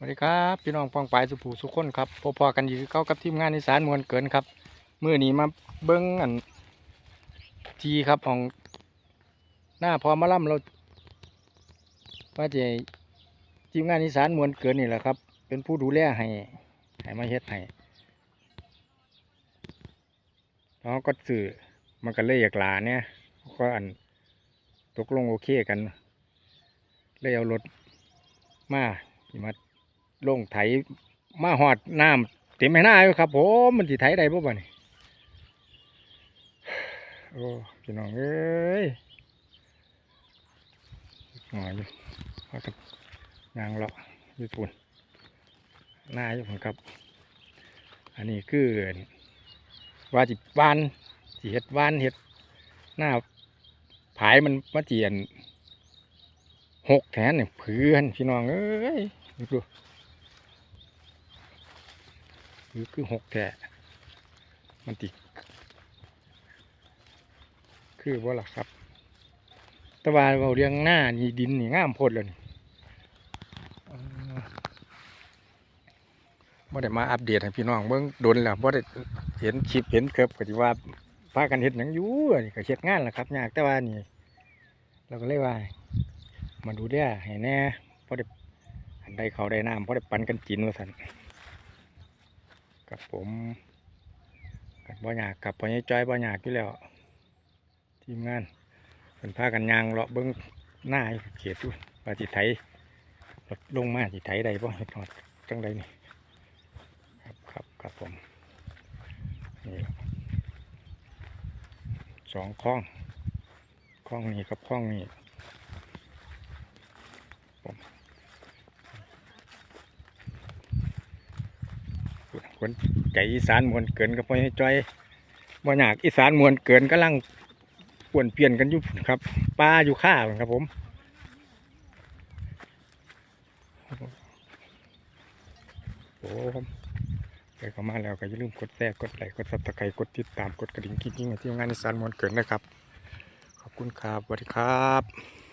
สวัสดีครับพี่น้องปองปายสุภูสุขคนครับพอๆกันอยู่เก้ากับทีมงานอีสานมวลเกินครับมื่อนี้มาเบิ้งอันทีครับของหน้าพอมาล่ำเราว่าจะทีมงานอีสานมวลเกินนี่แหละครับ เป็นผู้ดูแลให้ให้มาเฮ็ดให้แล้วก็สื่อมันก็เลยอยากลาเนี่ยก็อันตกลงโอเคกัน เลยเอารถมาที่มา ลงไถมาหอดน้ำเต็มให้หน้าอยู่ครับผมมันสิไถได้บ่บ่นี่โอ้พี่น้องเอ้ยหน่อยอยู่พากับยางเลาะอยู่ปุ่นหน้าอยู่ครับ อันนี้คือว่าจิวานสิเห็ดวานเห็ดหน้าผายมันมาเจียนหกแขนเนี่ยเพื่อนพี่น้องเอ้ยดู ดูคือคือหกแขนมันติคือว่าล่ะครับ ตะวันเราเรียงหน้านี่ดินนี่งามโพดเลยนี่เอ่อบ่ได้มาอัปเดตให้พี่น้องเบิ่งโดนแล้วบ่ได้เห็นคลิปเห็นเคิบก็สิว่าพากันเฮ็ดหยังอยู่อันนี่ก็เฮ็ดงานล่ะครับยากแต่ว่านี่เราก็เลยว่า มาดูเด้อให้แน่พอได้อันใดเขาได้น้ำพอได้ปันกันกินว่าสัน กับผมกับบ่อยากกับพ่อใหญ่จ้อยบ่อยากอยู่แล้ว ทีมงานเป็นพากันยางเลาะเบิ้งหน้าอยู่เขตอยู่ว่าจิไถรถลงมาจิไถใดบ่เฮ็ดฮอดจังใดนี่ครับครับครับผมนี่สองคล้องคล้องนี้กับคล้องนี้ คนใจอีสานมวนเกินก็พอให้จอยบ่อยากอีสานมวนเกินกำลังป่วนเปลี่ยนกันอยู่ครับปลาอยู่ข้าพุ่นครับผมโอ้ผมไปเข้ามาแล้วก็อย่าลืมกดแชร์กดไลค์กดซับสไครต์กดติดตามกดกระดิ่งกิ๊งๆทีมงานอีสานมวนเกินนะครับ ขอบคุณครับสวัสดีครับ